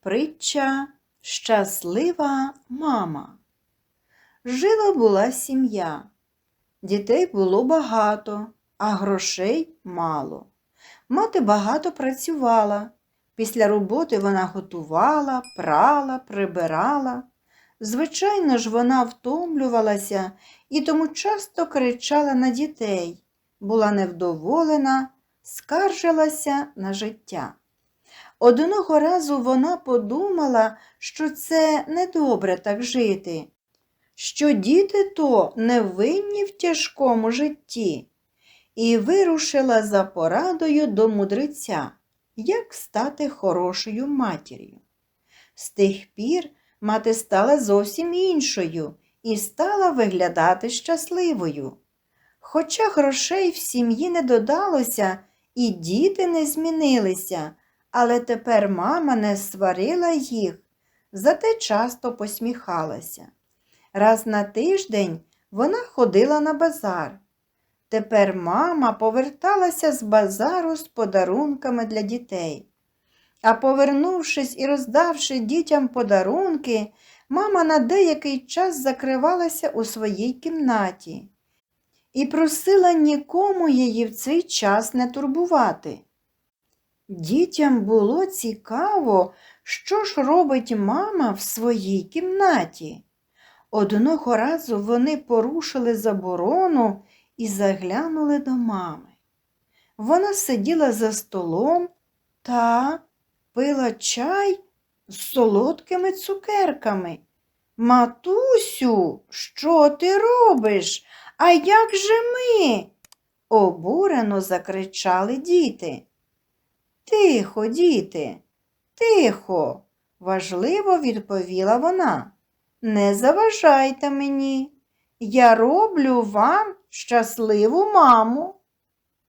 Притча Щаслива мама. Жила була сім'я. Дітей було багато, а грошей мало. Мати багато працювала. Після роботи вона готувала, прала, прибирала. Звичайно ж, вона втомлювалася і тому часто кричала на дітей, була невдоволена, скаржилася на життя. Одного разу вона подумала, що це недобре так жити, що діти то не винні в тяжкому житті, і вирушила за порадою до мудреця, як стати хорошою матір'ю. З тих пір мати стала зовсім іншою і стала виглядати щасливою. Хоча грошей в сім'ї не додалося, і діти не змінилися, але тепер мама не сварила їх, зате часто посміхалася. Раз на тиждень вона ходила на базар. Тепер мама поверталася з базару з подарунками для дітей. А повернувшись і роздавши дітям подарунки, мама на деякий час закривалася у своїй кімнаті і просила нікому її в цей час не турбувати. Дітям було цікаво, що ж робить мама в своїй кімнаті. Одного разу вони порушили заборону і заглянули до мами. Вона сиділа за столом та пила чай з солодкими цукерками. Матусю, що ти робиш? А як же ми? обурено закричали діти. Тихо, діти, тихо, важливо відповіла вона. Не заважайте мені. Я роблю вам щасливу маму.